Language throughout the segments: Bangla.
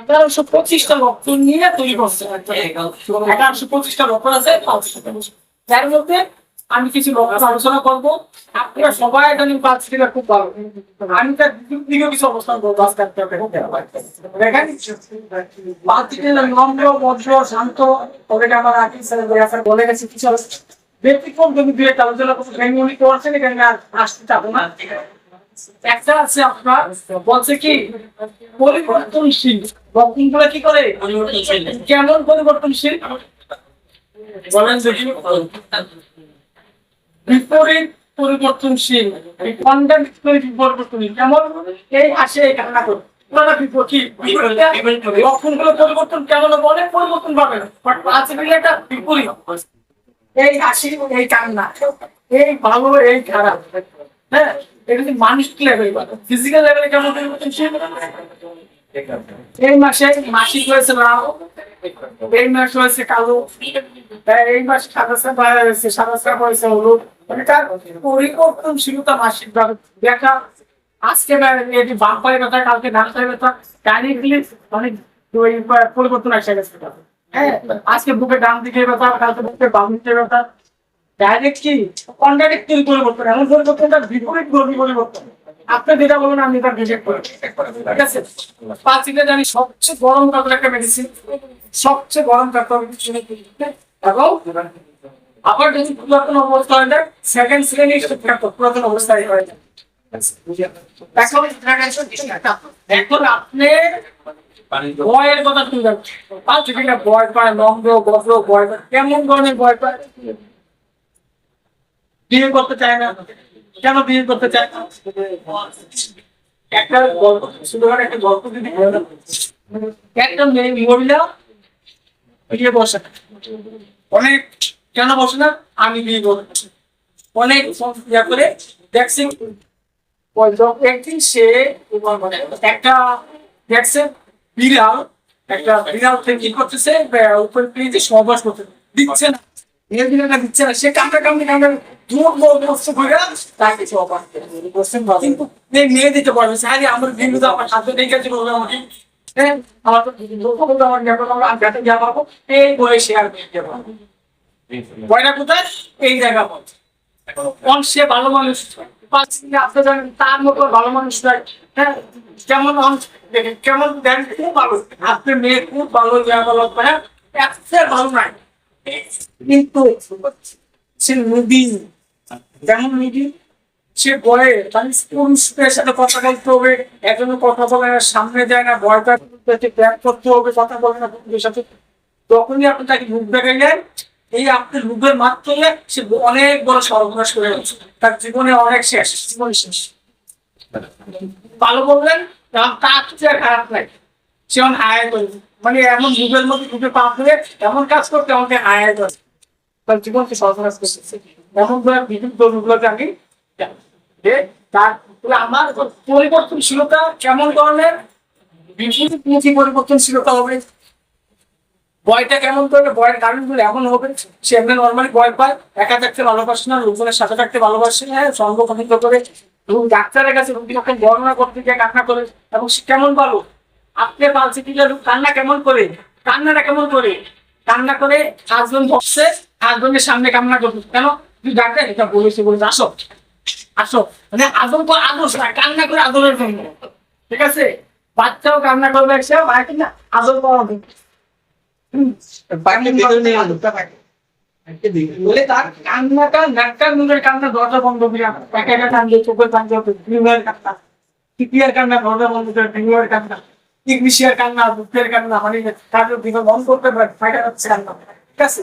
এগারোশো পঁচিশটা নিয়ে তৈরি করছে এগারোশো পঁচিশটা আছে যার মধ্যে আমি কিছু আলোচনা করব। আপনারা সবাই এটা নিয়ে পাঁচ খুব ভালো। আমি তার কিছু অবস্থান করব, আজকে পাঁচ দিকে নম্র ভদ্র শান্ত ওদেরকে আমার আকিল স্যার বলে গেছে কিছু ব্যক্তিক্রম যদি দু একটা আলোচনা আর আসতে চাবো না। একটা আছে আপনার, বলছে কি, পরিবর্তনশীল। বক্তব্যগুলো কি করে? কেমন পরিবর্তনশীল? বলেন দেখি। বিপরীত পরিবর্তনশীল। পরিবর্তনশীল। কেমন? এই আসে এই কান্না করে পরিবর্তন কেমন বলে পরিবর্তন পাবে একটা বিপরীত? এই হাসি এই কান্না। এই ভালো, এই খারাপ। হ্যাঁ মানে পরিবর্তনশীলতা মাসিক ভাবে। দেখা, আজকে বাম পায়ে ব্যথা কালকে ডান ব্যথা অনেক পরিবর্তন আসে গেছে। হ্যাঁ আজকে বুকে ডান দিকে ব্যথা কালকে বুকে বাম দিকে ব্যথা ডাইরেক্ট কি পরিবর্তন এমন বিপরীত পরিবর্তন আমি জানি সবচেয়ে গরম কাপড় একটা মেডিসিন সবচেয়ে গরম কাপড় আবার পুরাতন অবস্থা হয়ে সেকেন্ড পুরাতন অবস্থায় হয়ে। এখন ভয়ের কথা শুনতে পাঁচ ভয় পায় নম্র ভয় পায়, কেমন ধরনের ভয় পায়? বিয়ে করতে চায় না। কেন বিয়ে করতে চায় না? একটা গল্প শুধু একটা গল্প যদি একটা মেয়ে মহিলা বিয়ে বসে অনেক, কেন বসে না? আমি বিয়ে করব। অনেক ইয়া করে দেখছি একদিন সে মানে একটা দেখছে, বিড়াল, একটা বিড়াল থেকে কি করতেছে উপরে পেয়েছে সহবাস করতে দিচ্ছে না। দিচ্ছে না। সে কামড়ে কামড়ে কামড়ে কিন্তু মেয়ে দিতে পারবে। স্যার আমার বিন্দু তো আমার হ্যাঁ আমার তো আমার আর এই জায়গা কোন সে ভালো মানুষ? তার মতো ভালো মানুষ নয়। হ্যাঁ কেমন কেমন দেন, খুব ভালো। আপনার মেয়ে খুব ভালো যা ভালো হ্যাঁ ভালো নাই। কিন্তু সে নদী যেমন নদী সে বয়ে পুরুষদের সাথে কথা বলতে হবে? একজনের কথা বলে না সামনে যায় না ভয়টা ব্যাগ করতে হবে, কথা বলে না বন্ধুদের সাথে। তখনই আপনি তাকে মুখ দেখাইলেন। এই আপনি মুখের মাধ্যমে সে অনেক বড় সর্বনাশ করে গেছে তার জীবনে অনেক শেষ, জীবন শেষ। ভালো বললেন তার কিছু আর খারাপ নাই। সে অনেক আয় করে। মানে এমন যুগের মধ্যে ঢুকে পা ফেলে এমন কাজ করতে আমাকে আয় করে। তার জীবনকে সর্বনাশ করতেছে করে বিভিন্ন রূপগুলোকে আমি আমার পরিবর্তনশীলতা কেমন ধরনের? বিপরীতমুখী পরিবর্তনশীলতা হবে। ভয়টা কেমন করবে ভয়ের কারণগুলো এমন হবে। সে এমনি নর্মালি ভয় পায় একা থাকতে ভালোবাসে না লোকজনের সাথে থাকতে ভালোবাসে হ্যাঁ সঙ্গ পছন্দ করে ডাক্তারের কাছে রোগী যখন বর্ণনা করতে গিয়ে কান্না করে, এবং সে কেমন ভালো? আপনি পালসি দিলে কান্না কেমন করে? কান্নাটা কেমন করে? কান্না করে হাজবেন্ড বসছে হাজবেন্ডের সামনে কান্না করবে। কেন? তুই ডাক্তার এটা বলেছে বলেছে আসো। আসো। মানে আদর তো আদর না কান্না করে আদরের জন্য। ঠিক আছে? বাচ্চাও কান্না করবে একসে মায়ের কিনা? আদর করা হবে বলে তার কান্নাটা নাটকার নুনের কান্না দরজা বন্ধ করে একা একা কান্দে চোখের কান্দে প্রিমিয়ার কান্না। টিপিয়ার কান্না দরজা বন্ধ করে প্রিমিয়ার কান্না। ইংলিশিয়ার কান্না দুঃখের কান্না মানে কাজের দিকে বন্ধ করতে পারে ফাইটা যাচ্ছে কান্না। ঠিক আছে?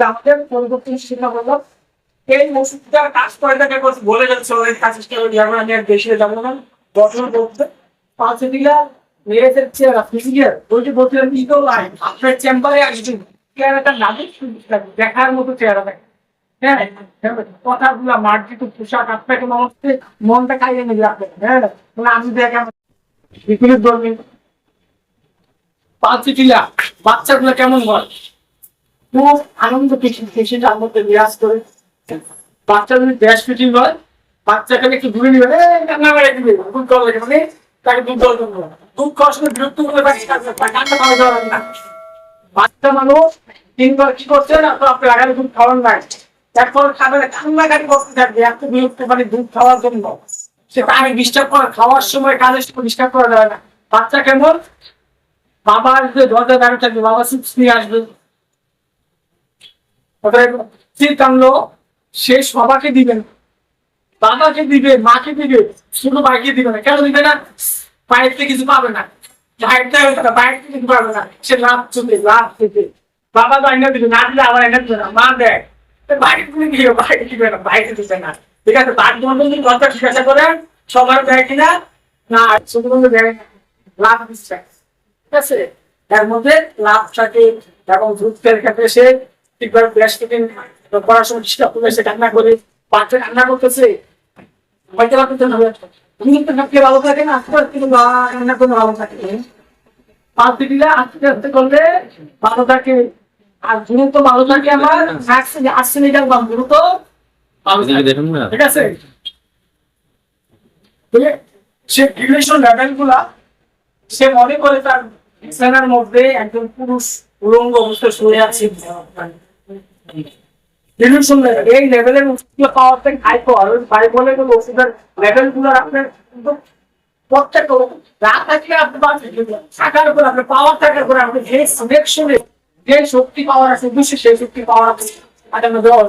তো আমাদের শিক্ষা এই ওষুধটা কাজ করে থাকে বলে যাচ্ছে করে আমি আর বেশি যাব না। পাঁচ দিলা মেয়েদের চেহারা ফিজিক্যাল বলতে বলছিলেন ইগো লাইন আপনার চেম্বারে আসবেন। চেহারাটা থাকে, দেখার মতো চেহারা থাকে। হ্যাঁ কথাগুলা মার্জিত পোশাক আপনাকে মনে মনটা খাইয়ে নিয়ে রাখবেন হ্যাঁ মানে আমি বিপরীত ধর্মী পাঁচিটিলা বাচ্চাগুলো কেমন হয় খুব আনন্দ পেশেন্টের মধ্যে বিরাজ করে বাচ্চা যদি গ্যাস ফিটিং হয় বাচ্চাকে একটু নিবে দিবে মানে তাকে দুধ দেওয়ার দুধ খাওয়ার সময় বিরক্ত খাওয়া যাওয়া না বাচ্চা মানুষ তিনবার কি করছে, না তো আপনি আগামী দুধ খাওয়ান নাই। তারপর খাবে, কান্নাকাটি করতে থাকবে, এত বিরক্ত মানে দুধ খাওয়ার জন্য। সে আমি ডিস্টার্ব করে, খাওয়ার সময় কাজের সময় ডিস্টার্ব করা যায় না। বাচ্চা কেমন? বাবা আসবে দরজা দাঁড়িয়ে থাকবে বাবা চিপস নিয়ে আসবে অতএব সে সবাকে দিবেন বাবাকে দিবে, মাকে দিবে ছোট ভাইকে দিবে না। কেন দিবে না? বাইরে কিছু পাবে না। না দিবে না দিবে না। দিবে না দিবে না। ঠিক আছে তার জন্য যদি কথা জিজ্ঞাসা করেন সবার দেয় কিনা? না বন্ধু দেয় না। লাভ দিচ্ছে। ঠিক আছে? এর মধ্যে লাভ থাকে এবং দুধ তেল খেতে সে ঠিকভাবে ফ্ল্যাশ থেকে পড়াশোনা চেষ্টা করে সে কান্না করে কান্না করতেছে। হবে। তুমি কিন্তু ভালো থাকে না আস্তে আস্তে কিন্তু বা- কান্না ভালো থাকে। পাঁচ আস্তে আস্তে করলে ভালো থাকে। আর দ্রুত ভালো থাকে আমার। আসছে না? ঠিক আছে? সে রিলেশন লেভেলগুলা সে মনে করে তার বিছানার মধ্যে একজন পুরুষ উলঙ্গ অবস্থায় শুয়ে আছে। এই লেভেলের পাওয়ার বলে লেভেলগুলো আপনার রাত থাকলে আপনি বাঁচবেন থাকার উপর আপনার পাওয়ার যে শক্তি পাওয়ার আছে সেই শক্তি পাওয়ার আছে দেওয়া